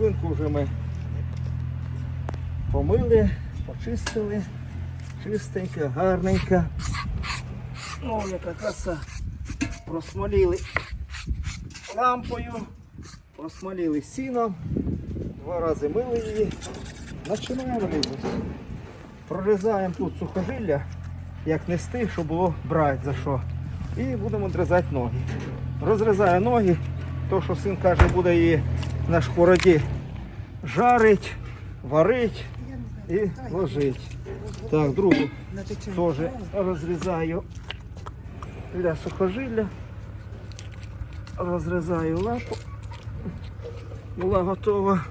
Свинку вже ми помили, почистили. Чистенька, гарненька. Ну, яка краса. Просмоліли лампою, просмоліли сіном, два рази мили її. Починаємо різати. Прорізаємо тут сухожилля, як нести, щоб було брати за що. І будемо відрізати ноги. Розрізаю ноги, то що син каже, буде її на шкороді жарить, варить і ложить. Так, другу теж розрізаю для сухожилля. Розрізаю лапу. Була готова.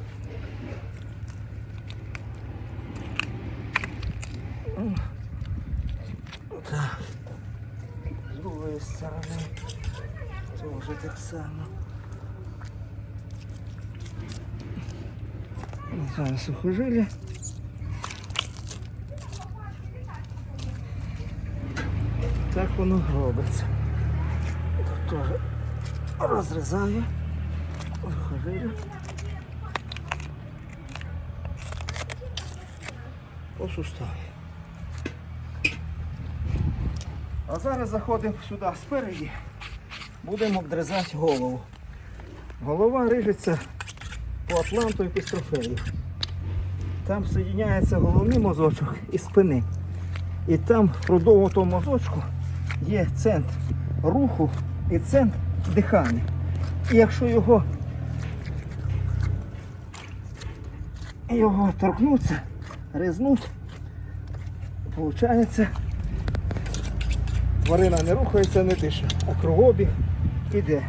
Так. З другої сторони теж так само. Зараз сухожилля. Так воно робиться. Тут теж розрізаю. Сухожилля. По суставі. А зараз заходимо сюди спереді. Будемо обдрізати голову. Голова рижеться по атланту і пістрофею. Там соєдняється головний мозочок і спини. І там впродовж того мозочку є центр руху і центр дихання. І якщо його, його торкнуться, ризнуть, виходить, тварина не рухається, не дише, а кровообіг іде.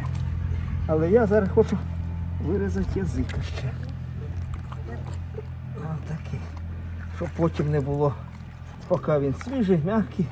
Але я зараз хочу вирізати язика ще. Ось такий. Щоб потім не було, поки він свіжий, м'який.